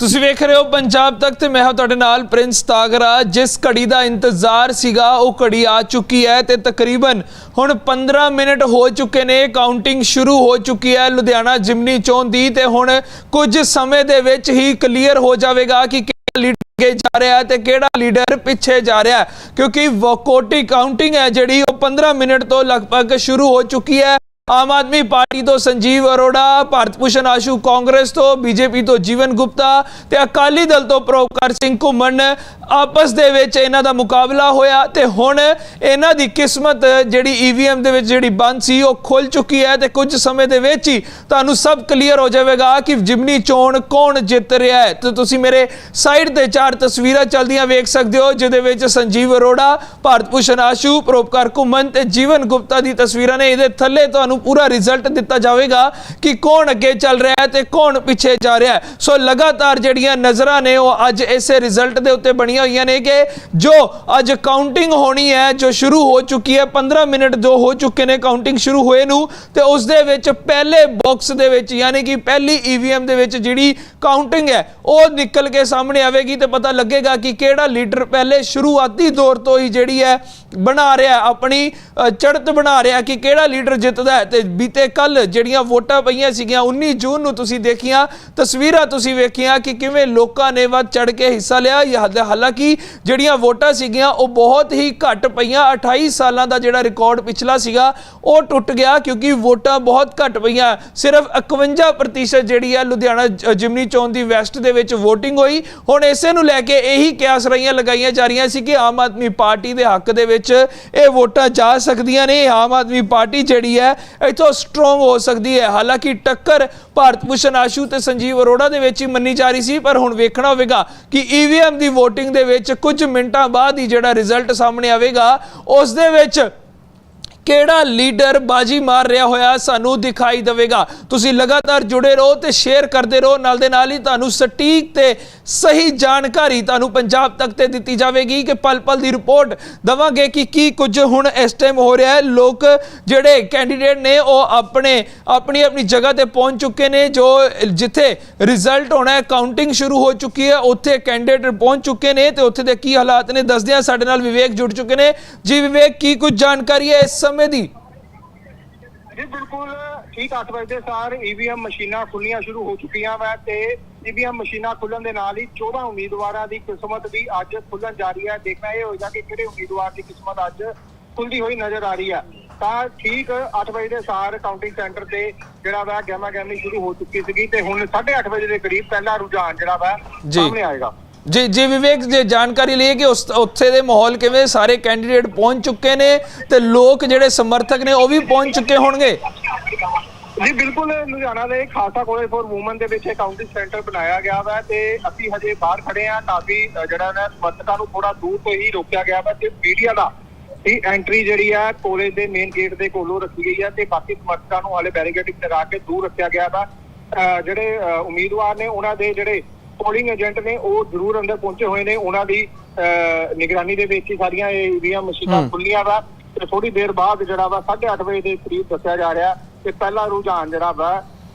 ਤੁਸੀਂ ਵੇਖ ਰਹੇ ਹੋ ਪੰਜਾਬ ਤੱਕ ਤੇ ਮੈਂ ਹਾਂ ਤੁਹਾਡੇ ਨਾਲ ਪ੍ਰਿੰਸ ਤਾਗਰਾ, ਜਿਸ ਘੜੀ ਦਾ ਇੰਤਜ਼ਾਰ ਸੀਗਾ, ਉਹ ਘੜੀ ਆ ਚੁੱਕੀ ਹੈ ਤੇ ਤਕਰੀਬਨ ਹੁਣ 15 ਮਿੰਟ ਹੋ ਚੁੱਕੇ ਨੇ ਕਾਊਂਟਿੰਗ ਸ਼ੁਰੂ ਹੋ ਚੁੱਕੀ ਹੈ ਲੁਧਿਆਣਾ ਜਿਮਨੀ ਚੋਣ ਦੀ ਤੇ ਹੁਣ ਕੁਝ ਸਮੇਂ ਦੇ ਵਿੱਚ ਹੀ ਕਲੀਅਰ ਹੋ ਜਾਵੇਗਾ ਕਿ ਕਿਹੜਾ ਲੀਡਰ ਅੱਗੇ ਜਾ ਰਿਹਾ ਹੈ ਤੇ ਕਿਹੜਾ ਲੀਡਰ ਪਿੱਛੇ ਜਾ ਰਿਹਾ ਹੈ, ਕਿਉਂਕਿ ਵੋਕੋਟੀ ਕਾਊਂਟਿੰਗ ਹੈ ਜਿਹੜੀ, ਉਹ 15 ਮਿੰਟ ਤੋਂ ਲਗਭਗ ਸ਼ੁਰੂ ਹੋ ਚੁੱਕੀ ਹੈ। ਆਮ ਆਦਮੀ ਪਾਰਟੀ ਤੋਂ ਸੰਜੀਵ ਅਰੋੜਾ, ਭਾਰਤ ਭੂਸ਼ਣ ਆਸ਼ੂ ਕਾਂਗਰਸ ਤੋਂ, ਬੀਜੇਪੀ ਤੋਂ ਜੀਵਨ ਗੁਪਤਾ ਤੇ ਅਕਾਲੀ ਦਲ ਤੋਂ ਪ੍ਰੋਪਕਾਰ ਸਿੰਘ ਘੁੰਮਣ। ਆਪਸ ਦੇ ਵਿੱਚ ਇਹਨਾਂ ਦਾ ਮੁਕਾਬਲਾ ਹੋਇਆ ਤੇ ਹੁਣ ਇਹਨਾਂ ਦੀ ਕਿਸਮਤ ਜਿਹੜੀ ਈਵੀਐਮ ਦੇ ਵਿੱਚ ਜਿਹੜੀ ਬੰਦ ਸੀ, ਉਹ ਖੁੱਲ ਚੁੱਕੀ ਹੈ ਤੇ ਕੁਝ ਸਮੇਂ ਦੇ ਵਿੱਚ ਹੀ ਤੁਹਾਨੂੰ ਸਭ ਕਲੀਅਰ ਹੋ ਜਾਵੇਗਾ ਕਿ ਜਿਮਨੀ ਚੋਣ ਕੌਣ ਜਿੱਤ ਰਿਹਾ ਹੈ। ਤੇ ਤੁਸੀਂ ਮੇਰੇ ਸਾਈਡ ਤੇ ਚਾਰ ਤਸਵੀਰਾਂ ਚਲਦੀਆਂ ਵੇਖ ਸਕਦੇ ਹੋ, ਜਿਹਦੇ ਵਿੱਚ ਸੰਜੀਵ ਅਰੋੜਾ, ਭਾਰਤ ਭੂਸ਼ਣ ਆਸ਼ੂ ਪ੍ਰੋਪਕਾਰ ਘੁੰਮਣ ਤੇ ਜੀਵਨ ਗੁਪਤਾ ਦੀ ਤਸਵੀਰਾਂ ਨੇ। ਇਹਦੇ ਥੱਲੇ ਤੁਹਾਨੂੰ ਪੂਰਾ ਰਿਜ਼ਲਟ ਦਿੱਤਾ ਜਾਵੇਗਾ ਕਿ ਕੌਣ ਅੱਗੇ ਚੱਲ ਰਿਹਾ ਹੈ ਤੇ ਕੌਣ ਪਿੱਛੇ ਜਾ ਰਿਹਾ ਹੈ। ਸੋ ਲਗਾਤਾਰ ਜਿਹੜੀਆਂ ਨਜ਼ਰਾਂ ਨੇ, ਉਹ ਅੱਜ ਇਸੇ ਰਿਜ਼ਲਟ ਦੇ ਉੱਤੇ ਬਣੀਆਂ ਹੋਈਆਂ ਨੇ ਕਿ ਜੋ ਅੱਜ ਕਾਊਂਟਿੰਗ ਹੋਣੀ ਹੈ, ਜੋ ਸ਼ੁਰੂ ਹੋ ਚੁੱਕੀ ਹੈ 15 ਮਿੰਟ ਜੋ ਹੋ ਚੁੱਕੇ ਨੇ ਕਾਊਂਟਿੰਗ ਸ਼ੁਰੂ ਹੋਏ ਨੂੰ, ਤੇ ਉਸ ਦੇ ਵਿੱਚ ਪਹਿਲੇ ਬਾਕਸ ਦੇ ਵਿੱਚ, ਯਾਨੀ ਕਿ ਪਹਿਲੀ ਈਵੀਐਮ ਦੇ ਵਿੱਚ ਜਿਹੜੀ ਕਾਊਂਟਿੰਗ ਹੈ, ਉਹ ਨਿਕਲ ਕੇ ਸਾਹਮਣੇ ਆਵੇਗੀ ਤੇ ਪਤਾ ਲੱਗੇਗਾ ਕਿ ਕਿਹੜਾ ਲੀਡਰ ਪਹਿਲੇ ਸ਼ੁਰੂਆਤੀ ਦੌਰ ਤੋਂ ਹੀ ਜਿਹੜੀ ਹੈ ਬਣਾ ਰਿਹਾ ਆਪਣੀ ਚੜਤ ਬਣਾ ਰਿਹਾ ਕਿ ਕਿਹੜਾ ਲੀਡਰ ਜਿੱਤਦਾ ਹੈ ਤੇ ਬੀਤੇ ਕੱਲ ਜਿਹੜੀਆਂ ਵੋਟਾਂ ਪਈਆਂ ਸੀਗੀਆਂ 19 ਜੂਨ ਨੂੰ ਤੁਸੀਂ ਦੇਖੀਆਂ, ਤਸਵੀਰਾਂ ਤੁਸੀਂ ਵੇਖੀਆਂ ਕਿ ਕਿਵੇਂ ਲੋਕਾਂ ਨੇ ਵੱਧ ਚੜ ਕੇ ਹਿੱਸਾ ਲਿਆ। ਇਹ ਹਾਲਾਂਕਿ ਜਿਹੜੀਆਂ ਵੋਟਾਂ ਸੀਗੀਆਂ, ਉਹ ਬਹੁਤ ਹੀ ਘੱਟ ਪਈਆਂ। 28 ਸਾਲਾਂ ਦਾ ਜਿਹੜਾ ਰਿਕਾਰਡ ਪਿਛਲਾ ਸੀਗਾ, ਉਹ ਟੁੱਟ ਗਿਆ ਕਿਉਂਕਿ ਵੋਟਾਂ ਬਹੁਤ ਘੱਟ ਪਈਆਂ। ਸਿਰਫ 51% ਜਿਹੜੀ ਹੈ ਲੁਧਿਆਣਾ ਜਿਮਨੀ ਚੋਣ ਦੀ ਵੈਸਟ ਦੇ ਵਿੱਚ ਵੋਟਿੰਗ ਹੋਈ। ਹੁਣ ਇਸੇ ਨੂੰ ਲੈ ਕੇ ਇਹੀ ਕਿਆਸ ਰਹੀਆਂ ਲਗਾਈਆਂ ਜਾ ਰਹੀਆਂ ਸੀ ਕਿ ਆਮ ਆਦਮੀ ਪਾਰਟੀ ਦੇ ਹੱਕ ਦੇ ਵਿੱਚ ਇਹ ਵੋਟਾਂ ਜਾ ਸਕਦੀਆਂ ਨੇ। ਆਮ ਆਦਮੀ ਪਾਰਟੀ ਜਿਹੜੀ ਹੈ, ਇਥੋਂ ਸਟਰੋਂਗ ਹੋ ਸਕਦੀ ਹੈ। ਹਾਲਾਂਕਿ ਟੱਕਰ ਭਾਰਤ ਭੂਸ਼ਣ ਆਸ਼ੂ ਤੇ ਸੰਜੀਵ ਅਰੋੜਾ ਦੇ ਵਿੱਚ ਹੀ ਮੰਨੀ ਜਾ ਰਹੀ ਸੀ, ਪਰ ਹੁਣ ਵੇਖਣਾ ਹੋਵੇਗਾ ਕਿ ਈਵੀਐਮ ਦੀ VOTING ਦੇ ਵਿੱਚ ਕੁਝ ਮਿੰਟਾਂ ਬਾਅਦ ਹੀ ਜਿਹੜਾ ਰਿਜ਼ਲਟ ਸਾਹਮਣੇ ਆਵੇਗਾ, ਉਸ ਦੇ ਵਿੱਚ ਕਿਹੜਾ ਲੀਡਰ ਬਾਜੀ ਮਾਰ ਰਿਹਾ ਹੋਇਆ ਸਾਨੂੰ ਦਿਖਾਈ ਦੇਵੇਗਾ? ਤੁਸੀਂ ਲਗਾਤਾਰ ਜੁੜੇ ਰਹੋ ਤੇ ਸ਼ੇਅਰ ਕਰਦੇ ਰਹੋ। ਨਾਲ ਦੇ ਨਾਲ ਹੀ ਤੁਹਾਨੂੰ ਸਟੀਕ ਤੇ ਸਹੀ ਜਾਣਕਾਰੀ ਤੁਹਾਨੂੰ ਪੰਜਾਬ ਤੱਕ ਤੇ ਦਿੱਤੀ ਜਾਵੇਗੀ ਕਿ ਪਲ ਪਲ ਦੀ ਰਿਪੋਰਟ ਦਵਾਂਗੇ ਕਿ ਕੀ ਕੁਝ ਹੁਣ ਇਸ ਟਾਈਮ ਹੋ ਰਿਹਾ ਹੈ। ਲੋਕ ਜਿਹੜੇ ਕੈਂਡੀਡੇਟ ਨੇ, ਉਹ ਆਪਣੇ, ਆਪਣੀ ਆਪਣੀ ਜਗ੍ਹਾ ਤੇ ਪਹੁੰਚ ਚੁੱਕੇ ਨੇ, ਜੋ ਜਿੱਥੇ ਰਿਜ਼ਲਟ ਹੋਣਾ ਹੈ ਕਾਊਂਟਿੰਗ ਸ਼ੁਰੂ ਹੋ ਚੁੱਕੀ ਹੈ, ਉੱਥੇ ਕੈਂਡੀਡੇਟ ਪਹੁੰਚ ਚੁੱਕੇ ਨੇ ਤੇ ਉੱਥੇ ਦੇ ਕੀ ਹਾਲਾਤ ਨੇ ਦੱਸਦੇ ਹਾਂ ਸਾਡੇ ਨਾਲ ਵਿਵੇਕ ਜੁੜ ਚੁੱਕੇ ਨੇ। ਜੀ ਵਿਵੇਕ, ਕੀ ਕੁਝ ਜਾਣਕਾਰੀ ਹੈ ਇਸ ਸਮੇਂ ਦੀ? ਜੀ ਬਿਲਕੁਲ ਠੀਕ 8 ਵਜੇ ਦੇ ਸਾਰ ਈਵੀਐਮ ਮਸ਼ੀਨਾਂ ਖੁੱਲੀਆਂ ਸ਼ੁਰੂ ਹੋ ਚੁੱਕੀਆਂ ਵਾ ਤੇ ਈਵੀਐਮ ਮਸ਼ੀਨਾਂ ਖੁੱਲਣ ਦੇ ਨਾਲ ਹੀ 14 ਉਮੀਦਵਾਰਾਂ ਦੀ ਕਿਸਮਤ ਵੀ ਅੱਜ ਖੁੱਲਣ ਜਾ ਰਹੀ ਹੈ। ਦੇਖਣਾ ਇਹ ਹੋਏਗਾ ਕਿ ਕਿਹੜੇ ਉਮੀਦਵਾਰ ਦੀ ਕਿਸਮਤ ਅੱਜ ਖੁੱਲਦੀ ਹੋਈ ਨਜ਼ਰ ਆ ਰਹੀ ਹੈ। ਤਾਂ ਠੀਕ 8 ਵਜੇ ਦੇ ਸਾਰ ਕਾਊਂਟਿੰਗ ਸੈਂਟਰ ਤੇ ਜਿਹੜਾ ਵਾ ਗੈਮਾ ਗੈਮੀ ਸ਼ੁਰੂ ਹੋ ਚੁੱਕੀ ਸੀਗੀ ਤੇ ਹੁਣ 8:30 ਵਜੇ ਦੇ ਕਰੀਬ ਪਹਿਲਾ ਰੁਝਾਨ ਜਿਹੜਾ ਵਾ। ਸਾਹਮਣੇ ਆਏਗਾ। ਜੀ ਜੀ ਵਿਵੇਕ ਜੇ ਜਾਣਕਾਰੀ ਲਈਏ ਕਿ ਉਸ ਉੱਥੇ ਦੇ ਮਾਹੌਲ ਕਿਵੇਂ ਸਾਰੇ ਕੈਂਡੀਡੇਟ ਪਹੁੰਚ ਚੁੱਕੇ ਨੇ ਤੇ ਲੋਕ ਜਿਹੜੇ ਸਮਰਥਕ ਨੇ ਉਹ ਵੀ ਪਹੁੰਚ ਚੁੱਕੇ ਹੋਣਗੇ? ਜੀ ਬਿਲਕੁਲ ਲੁਧਿਆਣਾ ਦੇ ਖਾਲਸਾ ਕਾਲਜ ਫॉर ਔਮਨ ਦੇ ਵਿੱਚ ਇਹ ਸੈਂਟਰ ਬਣਾਇਆ ਗਿਆ ਵਾ ਤੇ ਅਸੀਂ ਹਜੇ ਬਾਹਰ ਖੜੇ ਆ ਕਾਫੀ ਅ, ਜਿਹੜਾ ਨਾ ਸਮਰਥਕਾਂ ਨੂੰ ਥੋੜਾ ਦੂਰ ਤੋਂ ਹੀ ਰੋਕਿਆ ਗਿਆ ਵਾ ਤੇ ਮੀਡੀਆ ਦਾ ਇਹ ਐਂਟਰੀ ਜਿਹੜੀ ਆ ਕਾਲਜ ਦੇ ਮੇਨ ਗੇਟ ਦੇ ਕੋਲੋਂ ਰੱਖੀ ਗਈ ਆ ਤੇ ਬਾਕੀ ਸਮਰਥਕਾਂ ਨੂੰ ਹਾਲੇ ਬੈਰੀਕੇਡਿੰਗ ਲਗਾ ਕੇ ਦੂਰ ਰੱਖਿਆ ਗਿਆ ਵਾ। ਅ, ਜਿਹੜੇ ਉਮੀਦਵਾਰ ਨੇ ਉਹਨਾਂ ਦੇ ਜਿਹੜੇ ਪੋਲਿੰਗ ਏਜੰਟ ਨੇ ਉਹ ਜ਼ਰੂਰ ਅੰਦਰ ਪਹੁੰਚੇ ਹੋਏ ਨੇ ਉਹਨਾਂ ਦੀ ਨਿਗਰਾਨੀ ਦੇ ਵਿੱਚ ਹੀ ਸਾਰੀਆਂ ਇਹ ਈਵੀਐਮ ਮਸ਼ੀਨਾਂ। ਖੁੱਲੀਆਂ ਵਾ ਤੇ ਥੋੜੀ ਦੇਰ ਬਾਅਦ ਜਿਹੜਾ ਵਾ 8:30 ਵਜੇ ਦੇ ਕਰੀਬ ਦੱਸਿਆ ਜਾ ਰਿਹਾ ਕਿ ਪਹਿਲਾ ਰੁਝਾਨ ਜਿਹੜਾ ਵਾ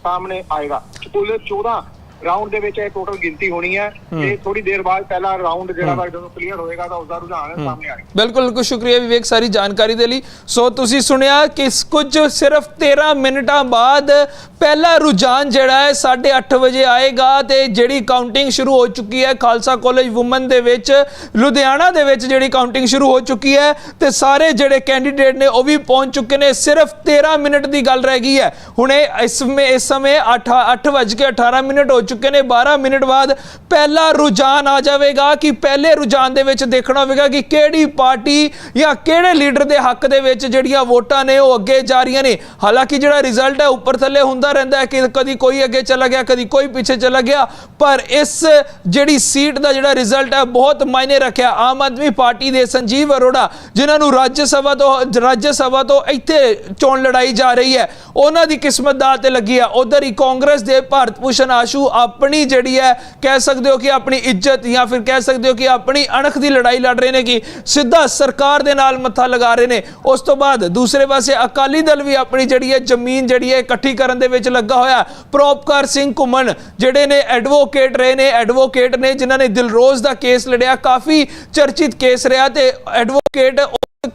ਸਾਹਮਣੇ ਆਏਗਾ ਕੁੱਲ 14 ਰਾਉਂਡ ਦੇ ਵਿੱਚ ਇਹ ਟੋਟਲ ਗਿਣਤੀ ਹੋਣੀ ਹੈ। ਤੇ ਥੋੜੀ ਦੇਰ ਬਾਅਦ ਪਹਿਲਾ ਰਾਉਂਡ ਜਿਹੜਾ ਵਾ ਜਦੋਂ ਕਲੀਅਰ ਹੋਏਗਾ ਤਾਂ ਉਸਦਾ ਰੁਝਾਨ ਸਾਹਮਣੇ ਆਏਗਾ। ਬਿਲਕੁਲ ਬਿਲਕੁਲ ਸ਼ੁਕਰੀਆ ਵਿਵੇਕ ਸਾਰੀ ਜਾਣਕਾਰੀ ਦੇ ਲਈ। ਸੋ ਤੁਸੀਂ ਸੁਣਿਆ ਕਿ ਕੁਝ ਸਿਰਫ 13 ਮਿੰਟਾਂ ਬਾਅਦ ਪਹਿਲਾ ਰੁਝਾਨ ਜਿਹੜਾ ਹੈ 8:30 ਵਜੇ ਆਏਗਾ ਤੇ ਜਿਹੜੀ ਕਾਊਂਟਿੰਗ ਸ਼ੁਰੂ ਹੋ ਚੁੱਕੀ ਹੈ ਖਾਲਸਾ ਕਾਲਜ ਔਮਨ ਦੇ ਵਿੱਚ ਲੁਧਿਆਣਾ ਦੇ ਵਿੱਚ ਜਿਹੜੀ ਕਾਊਂਟਿੰਗ ਸ਼ੁਰੂ ਹੋ ਚੁੱਕੀ ਹੈ ਤੇ ਸਾਰੇ ਜਿਹੜੇ ਕੈਂਡੀਡੇਟ ਨੇ ਉਹ ਵੀ ਪਹੁੰਚ ਚੁੱਕੇ ਨੇ। ਸਿਰਫ 13 ਮਿੰਟ ਦੀ ਗੱਲ ਰਹਿ ਗਈ ਹੈ। ਹੁਣੇ ਇਸ ਸਮੇਂ ਇਸ ਸਮੇਂ 8 8:18 ਮਿੰਟ ਹੋ ਚੁੱਕੇ ਨੇ। 12 ਮਿੰਟ ਬਾਅਦ ਪਹਿਲਾ ਰੁਝਾਨ ਆ ਜਾਵੇਗਾ ਕਿ ਪਹਿਲੇ ਰੁਝਾਨ ਦੇ ਵਿੱਚ ਦੇਖਣਾ ਹੋਵੇਗਾ ਕਿ ਕਿਹੜੀ ਪਾਰਟੀ ਜਾਂ ਕਿਹੜੇ ਲੀਡਰ ਦੇ ਹੱਕ ਦੇ ਵਿੱਚ ਜਿਹੜੀਆਂ ਵੋਟਾਂ ਨੇ ਉਹ ਅੱਗੇ ਜਾ ਰਹੀਆਂ ਨੇ। ਹਾਲਾਂਕਿ ਜਿਹੜਾ ਰਿਜ਼ਲਟ ਹੈ, ਉੱਪਰ ਥੱਲੇ ਹੁੰਦਾ ਰਹਿੰਦਾ ਹੈ ਕਿ ਕਦੀ ਕੋਈ ਅੱਗੇ ਚਲਾ ਗਿਆ, ਕਦੀ ਕੋਈ ਪਿੱਛੇ ਚਲਾ ਗਿਆ। ਪਰ ਇਸ ਜਿਹੜੀ ਸੀਟ ਦਾ ਜਿਹੜਾ ਰਿਜ਼ਲਟ ਹੈ, ਬਹੁਤ ਮਾਇਨੇ ਰੱਖਿਆ ਆਮ ਆਦਮੀ ਪਾਰਟੀ ਦੇ ਸੰਜੀਵ ਅਰੋੜਾ, ਜਿਨ੍ਹਾਂ ਨੂੰ ਰਾਜ ਸਭਾ ਤੋਂ, ਰਾਜ ਸਭਾ ਤੋਂ ਇੱਥੇ ਚੋਣ ਲੜਾਈ ਜਾ ਰਹੀ ਹੈ। ਉਹਨਾਂ ਦੀ ਕਿਸਮਤ ਦਾ ਤੇ ਲੱਗੀ ਆ ਉਧਰ ਹੀ ਕਾਂਗਰਸ ਦੇ ਭਾਰਤ ਭੂਸ਼ਣ ਆਸ਼ੂ ਆਪਣੀ ਜਿਹੜੀ ਹੈ, ਕਹਿ ਸਕਦੇ ਹੋ ਕਿ ਆਪਣੀ ਇੱਜ਼ਤ ਜਾਂ ਫਿਰ ਕਹਿ ਸਕਦੇ ਹੋ ਕਿ ਆਪਣੀ ਅਣਖ ਦੀ ਲੜਾਈ ਲੜ ਰਹੇ ਨੇ ਕਿ ਸਿੱਧਾ ਸਰਕਾਰ ਦੇ ਨਾਲ ਮੱਥਾ ਲਗਾ ਰਹੇ ਨੇ। ਉਸ ਤੋਂ ਬਾਅਦ ਦੂਸਰੇ ਪਾਸੇ ਅਕਾਲੀ ਦਲ ਵੀ ਆਪਣੀ ਜਿਹੜੀ ਹੈ ਜ਼ਮੀਨ ਜਿਹੜੀ ਹੈ ਇਕੱਠੀ ਕਰਨ ਦੇ ਵਿੱਚ ਲੱਗਾ ਹੋਇਆ। ਪ੍ਰੋਪਕਾਰ ਸਿੰਘ ਘੁੰਮਣ ਜਿਹੜੇ ਨੇ ਐਡਵੋਕੇਟ ਰਹੇ ਨੇ ਐਡਵੋਕੇਟ ਨੇ ਜਿਨ੍ਹਾਂ ਨੇ ਦਿਲਰੋਜ਼ ਦਾ ਕੇਸ ਲੜਿਆ, ਕਾਫੀ ਚਰਚਿਤ ਕੇਸ ਰਿਹਾ ਤੇ ਐਡਵੋਕੇਟ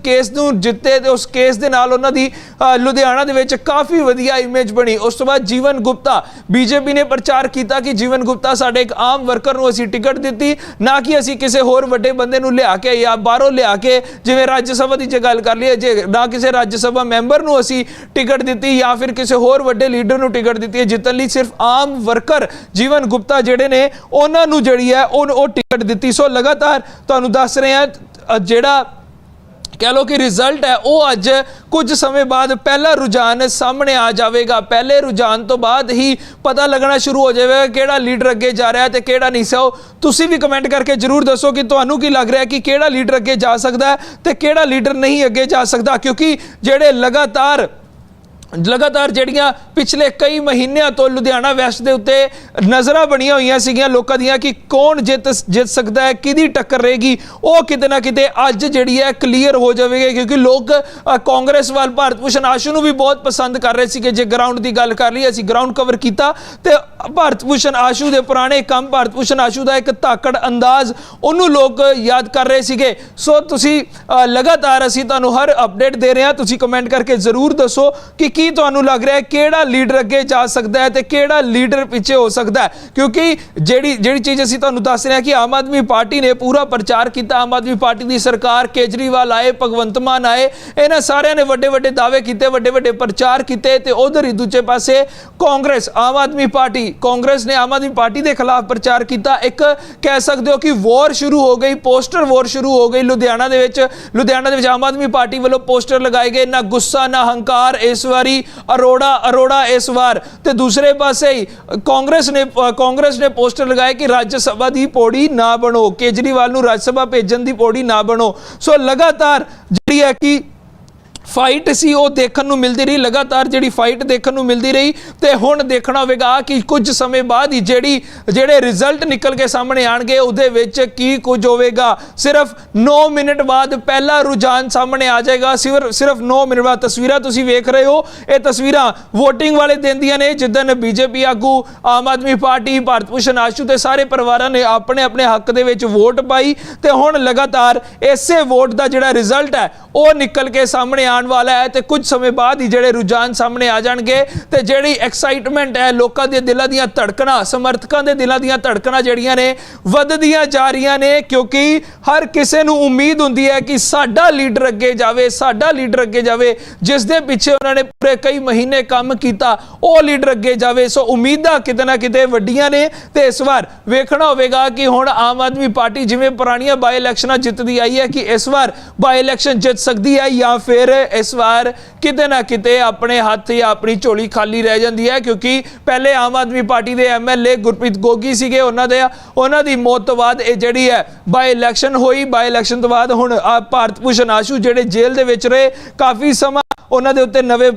ਕੇਸ ਨੂੰ ਜਿੱਤੇ ਤੇ ਉਸ ਕੇਸ ਦੇ ਨਾਲ ਉਹਨਾਂ ਦੀ ਲੁਧਿਆਣਾ ਦੇ ਵਿੱਚ ਕਾਫੀ ਵਧੀਆ ਇਮੇਜ ਬਣੀ। ਉਸ ਤੋਂ ਬਾਅਦ ਜੀਵਨ ਗੁਪਤਾ, ਬੀਜੇਪੀ ਨੇ ਪ੍ਰਚਾਰ ਕੀਤਾ ਕਿ ਜੀਵਨ ਗੁਪਤਾ ਸਾਡੇ ਇੱਕ ਆਮ ਵਰਕਰ ਨੂੰ ਅਸੀਂ ਟਿਕਟ ਦਿੱਤੀ, ਨਾ ਕਿ ਅਸੀਂ ਕਿਸੇ ਹੋਰ ਵੱਡੇ ਬੰਦੇ ਨੂੰ ਲਿਆ ਕੇ ਜਾਂ ਬਾਹਰੋਂ ਲਿਆ ਕੇ, ਜਿਵੇਂ ਰਾਜ ਸਭਾ ਦੀ ਜੇ ਗੱਲ ਕਰ ਲਈਏ, ਜੇ ਨਾ ਕਿਸੇ ਰਾਜ ਸਭਾ ਮੈਂਬਰ ਨੂੰ ਅਸੀਂ ਟਿਕਟ ਦਿੱਤੀ ਜਾਂ ਫਿਰ ਕਿਸੇ ਹੋਰ ਵੱਡੇ ਲੀਡਰ ਨੂੰ ਟਿਕਟ ਦਿੱਤੀ ਹੈ ਜਿੱਤਣ ਲਈ ਸਿਰਫ ਆਮ ਵਰਕਰ ਜੀਵਨ ਗੁਪਤਾ ਜਿਹੜੇ ਨੇ, ਉਹਨਾਂ ਨੂੰ ਜਿਹੜੀ ਹੈ, ਉਹ ਉਹ ਟਿਕਟ ਦਿੱਤੀ। ਸੋ ਲਗਾਤਾਰ ਤੁਹਾਨੂੰ ਦੱਸ ਰਹੇ ਹਾਂ ਜਿਹੜਾ ਕਹਿ ਲੋ ਕਿ ਰਿਜ਼ਲਟ ਹੈ, ਉਹ ਅੱਜ ਕੁਝ ਸਮੇਂ ਬਾਅਦ ਪਹਿਲਾ ਰੁਝਾਨ ਸਾਹਮਣੇ ਆ ਜਾਵੇਗਾ। ਪਹਿਲੇ ਰੁਝਾਨ ਤੋਂ ਬਾਅਦ ਹੀ ਪਤਾ ਲੱਗਣਾ ਸ਼ੁਰੂ ਹੋ ਜਾਵੇਗਾ ਕਿਹੜਾ ਲੀਡਰ ਅੱਗੇ ਜਾ ਰਿਹਾ ਹੈ ਤੇ ਕਿਹੜਾ ਨਹੀਂ। ਸੋ ਤੁਸੀਂ ਵੀ ਕਮੈਂਟ ਕਰਕੇ ਜਰੂਰ ਦੱਸੋ ਕਿ ਤੁਹਾਨੂੰ ਕੀ ਲੱਗ ਰਿਹਾ ਕਿ ਕਿਹੜਾ ਲੀਡਰ ਅੱਗੇ ਜਾ ਸਕਦਾ ਹੈ ਤੇ ਕਿਹੜਾ ਲੀਡਰ ਨਹੀਂ ਅੱਗੇ ਜਾ ਸਕਦਾ, ਕਿਉਂਕਿ ਜਿਹੜੇ ਲਗਾਤਾਰ ਲਗਾਤਾਰ ਜਿਹੜੀਆਂ ਪਿਛਲੇ ਕਈ ਮਹੀਨਿਆਂ ਤੋਂ ਲੁਧਿਆਣਾ ਵੈਸਟ ਦੇ ਉੱਤੇ ਨਜ਼ਰਾਂ ਬਣੀਆਂ ਹੋਈਆਂ ਸੀਗੀਆਂ, ਲੋਕਾਂ ਦੀਆਂ ਕਿ ਕੌਣ ਜਿੱਤ ਜਿੱਤ ਸਕਦਾ ਹੈ, ਕਿਹਦੀ ਟੱਕਰ ਰਹੇਗੀ, ਉਹ ਕਿਤੇ ਨਾ ਕਿਤੇ ਅੱਜ ਜਿਹੜੀ ਹੈ ਕਲੀਅਰ ਹੋ ਜਾਵੇਗੀ, ਕਿਉਂਕਿ ਲੋਕ ਕਾਂਗਰਸ ਵੱਲ ਭਾਰਤ ਭੂਸ਼ਣ ਆਸ਼ੂ ਨੂੰ ਵੀ ਬਹੁਤ ਪਸੰਦ ਕਰ ਰਹੇ ਸੀਗੇ, ਜੇ ਗਰਾਊਂਡ ਦੀ ਗੱਲ ਕਰ ਲਈ ਅਸੀਂ ਗਰਾਊਂਡ ਕਵਰ ਕੀਤਾ ਤੇ ਭਾਰਤ ਭੂਸ਼ਣ ਆਸ਼ੂ ਦੇ ਪੁਰਾਣੇ ਕੰਮ, ਭਾਰਤ ਭੂਸ਼ਣ ਆਸ਼ੂ ਦਾ ਇੱਕ ਤਾਕੜ ਅੰਦਾਜ਼ ਉਹਨੂੰ ਲੋਕ ਯਾਦ ਕਰ ਰਹੇ ਸੀਗੇ। ਸੋ ਤੁਸੀਂ ਲਗਾਤਾਰ ਅਸੀਂ ਤੁਹਾਨੂੰ ਹਰ ਅਪਡੇਟ ਦੇ ਰਹੇ ਹਾਂ, ਤੁਸੀਂ ਕਮੈਂਟ ਕਰਕੇ ਜ਼ਰੂਰ ਦੱਸੋ ਕਿ ਕੀ ਤੁਹਾਨੂੰ ਲੱਗ ਰਿਹਾ ਹੈ? ਕਿਹੜਾ ਲੀਡਰ ਅੱਗੇ ਜਾ ਸਕਦਾ ਹੈ ਤੇ ਕਿਹੜਾ ਲੀਡਰ ਪਿੱਛੇ ਹੋ ਸਕਦਾ ਹੈ? ਕਿਉਂਕਿ ਜਿਹੜੀ ਜਿਹੜੀ ਚੀਜ਼ ਅਸੀਂ ਤੁਹਾਨੂੰ ਦੱਸ ਰਹੇ ਹਾਂ ਕਿ ਆਮ ਆਦਮੀ ਪਾਰਟੀ ਨੇ ਪੂਰਾ ਪ੍ਰਚਾਰ ਕੀਤਾ। ਆਮ ਆਦਮੀ ਪਾਰਟੀ ਦੀ ਸਰਕਾਰ ਕੇਜਰੀਵਾਲ ਆਏ, ਭਗਵੰਤ ਮਾਨ ਆਏ, ਇਹਨਾਂ ਸਾਰਿਆਂ ਨੇ ਵੱਡੇ ਵੱਡੇ ਦਾਅਵੇ ਕੀਤੇ, ਵੱਡੇ ਵੱਡੇ ਪ੍ਰਚਾਰ ਕੀਤੇ ਤੇ ਉਧਰ ਹੀ ਦੂਜੇ ਪਾਸੇ ਕਾਂਗਰਸ, ਆਮ ਆਦਮੀ ਪਾਰਟੀ, ਕਾਂਗਰਸ ਨੇ ਆਮ ਆਦਮੀ ਪਾਰਟੀ ਦੇ ਖਿਲਾਫ ਪ੍ਰਚਾਰ ਕੀਤਾ। ਇੱਕ ਕਹਿ ਸਕਦੇ ਹੋ ਕਿ ਵਾਰ ਸ਼ੁਰੂ ਹੋ ਗਈ, ਪੋਸਟਰ ਵਾਰ ਸ਼ੁਰੂ ਹੋ ਗਈ ਲੁਧਿਆਣਾ ਦੇ ਵਿੱਚ। ਲੁਧਿਆਣਾ ਦੇ ਵਿੱਚ ਆਮ ਆਦਮੀ ਪਾਰਟੀ ਵੱਲੋਂ ਪੋਸਟਰ ਲਗਾਏ ਗਏ। ਨਾ ਗੁੱਸਾ, ਨਾ ਹੰਕਾਰ ਇਸ ਵਾਰ ਅਰੋੜਾ ਅਰੋੜਾ ਇਸ ਵਾਰ। ਤੇ ਦੂਸਰੇ ਪਾਸੇ ਹੀ ਕਾਂਗਰਸ ਨੇ ਕਾਂਗਰਸ ਨੇ ਪੋਸਟਰ ਲਗਾਏ ਕਿ ਰਾਜ ਸਭਾ ਦੀ ਪੌੜੀ ਨਾ ਬਣੋ, ਕੇਜਰੀਵਾਲ ਨੂੰ ਰਾਜ ਸਭਾ ਭੇਜਣ ਦੀ ਪੌੜੀ ਨਾ ਬਣੋ। ਸੋ ਲਗਾਤਾਰ ਜਿਹੜੀ ਹੈ ਕਿ ਫਾਈਟ ਸੀ, ਉਹ ਦੇਖਣ ਨੂੰ ਮਿਲਦੀ ਰਹੀ, ਲਗਾਤਾਰ ਜਿਹੜੀ ਫਾਈਟ ਦੇਖਣ ਨੂੰ ਮਿਲਦੀ ਰਹੀ ਤੇ ਹੁਣ ਦੇਖਣਾ ਹੋਵੇਗਾ ਕਿ ਕੁਝ ਸਮੇਂ ਬਾਅਦ ਹੀ ਜਿਹੜੀ, ਜਿਹੜੇ ਰਿਜ਼ਲਟ ਨਿਕਲ ਕੇ ਸਾਹਮਣੇ ਆਣਗੇ, ਉਹਦੇ ਵਿੱਚ ਕੀ ਕੁਝ ਹੋਵੇਗਾ। ਸਿਰਫ 9 ਮਿੰਟ ਬਾਅਦ ਪਹਿਲਾ ਰੁਝਾਨ ਸਾਹਮਣੇ ਆ ਜਾਏਗਾ। ਸਿਰਫ ਸਿਰਫ 9 ਮਿੰਟ ਬਾਅਦ ਤਸਵੀਰਾਂ ਤੁਸੀਂ ਵੇਖ ਰਹੇ ਹੋ। ਇਹ ਤਸਵੀਰਾਂ VOTING ਵਾਲੇ ਦਿਨ ਦੀਆਂ ਨੇ ਜਿੱਦਨ ਬੀਜੇਪੀ ਆਗੂ, ਆਮ ਆਦਮੀ ਪਾਰਟੀ, ਭਾਰਤ ਭੂਸ਼ਣ ਆਸ਼ੂ ਤੇ ਸਾਰੇ ਪਰਿਵਾਰਾਂ ਨੇ ਆਪਣੇ ਆਪਣੇ ਹੱਕ ਦੇ ਵਿੱਚ ਵੋਟ ਪਾਈ ਤੇ ਹੁਣ ਲਗਾਤਾਰ ਇਸੇ ਵੋਟ ਦਾ ਜਿਹੜਾ ਰਿਜ਼ਲਟ ਹੈ, ਉਹ ਨਿਕਲ ਕੇ ਸਾਹਮਣੇ ਆ ਆਉਣ ਵਾਲਾ ਹੈ ਤੇ ਕੁਝ ਸਮੇਂ ਬਾਅਦ ਹੀ ਜਿਹੜੇ ਰੁਝਾਨ ਸਾਹਮਣੇ ਆ ਜਾਣਗੇ ਤੇ ਜਿਹੜੀ ਐਕਸਾਈਟਮੈਂਟ ਹੈ, ਲੋਕਾਂ ਦੇ ਦਿਲਾਂ ਦੀਆਂ ਧੜਕਣਾਂ, ਸਮਰਥਕਾਂ ਦੇ ਦਿਲਾਂ ਦੀਆਂ ਧੜਕਣਾਂ ਜਿਹੜੀਆਂ ਨੇ, ਵੱਧਦੀਆਂ ਜਾ ਰਹੀਆਂ ਨੇ ਕਿਉਂਕਿ ਹਰ ਕਿਸੇ ਨੂੰ ਉਮੀਦ ਹੁੰਦੀ ਹੈ ਕਿ ਸਾਡਾ ਲੀਡਰ ਅੱਗੇ ਜਾਵੇ, ਸਾਡਾ ਲੀਡਰ ਅੱਗੇ ਜਾਵੇ, ਜਿਸ ਦੇ ਪਿੱਛੇ ਉਹਨਾਂ ਨੇ ਪੂਰੇ ਕਈ ਮਹੀਨੇ ਕੰਮ ਕੀਤਾ, ਉਹ ਲੀਡਰ ਅੱਗੇ ਜਾਵੇ। ਸੋ ਉਮੀਦਾਂ ਕਿਤੇ ਨਾ ਕਿਤੇ ਵੱਡੀਆਂ ਨੇ ਤੇ ਇਸ ਵਾਰ ਵੇਖਣਾ ਹੋਵੇਗਾ ਕਿ ਹੁਣ ਆਮ ਆਦਮੀ ਪਾਰਟੀ ਜਿਵੇਂ ਪੁਰਾਣੀਆਂ ਬਾਈ ਇਲੈਕਸ਼ਨਾਂ ਜਿੱਤਦੀ ਆਈ ਹੈ ਕਿ ਇਸ ਵਾਰ ਬਾਈ ਇਲੈਕਸ਼ਨ ਜਿੱਤ ਸਕਦੀ ਹੈ ਜਾਂ ਫਿਰ ਇਸ ਵਾਰ ਕਿਤੇ ਨਾ ਕਿਤੇ ਆਪਣੇ ਹੱਥ ਜਾਂ ਆਪਣੀ ਝੋਲੀ ਖਾਲੀ ਰਹਿ ਜਾਂਦੀ ਹੈ, ਕਿਉਂਕਿ ਪਹਿਲੇ ਆਮ ਆਦਮੀ ਪਾਰਟੀ ਦੇ ਐਮਐਲਏ ਗੁਰਪ੍ਰੀਤ ਗੋਗੀ ਸੀਗੇ ਉਹਨਾਂ ਦੇ, ਉਹਨਾਂ ਦੀ ਮੌਤ ਤੋਂ ਬਾਅਦ ਇਹ ਜਿਹੜੀ ਹੈ ਬਾਈ ਇਲੈਕਸ਼ਨ ਹੋਈ ਬਾਈ ਇਲੈਕਸ਼ਨ ਤੋਂ ਬਾਅਦ ਹੁਣ ਭਾਰਤ ਭੂਸ਼ਣ ਆਸ਼ੂ ਜਿਹੜੇ ਜੇਲ੍ਹ ਦੇ ਵਿੱਚ ਰਹੇ, ਕਾਫੀ ਸਮਾਂ ਉਹਨਾਂ ਦੇ ਉੱਤੇ ਨਵੇਂ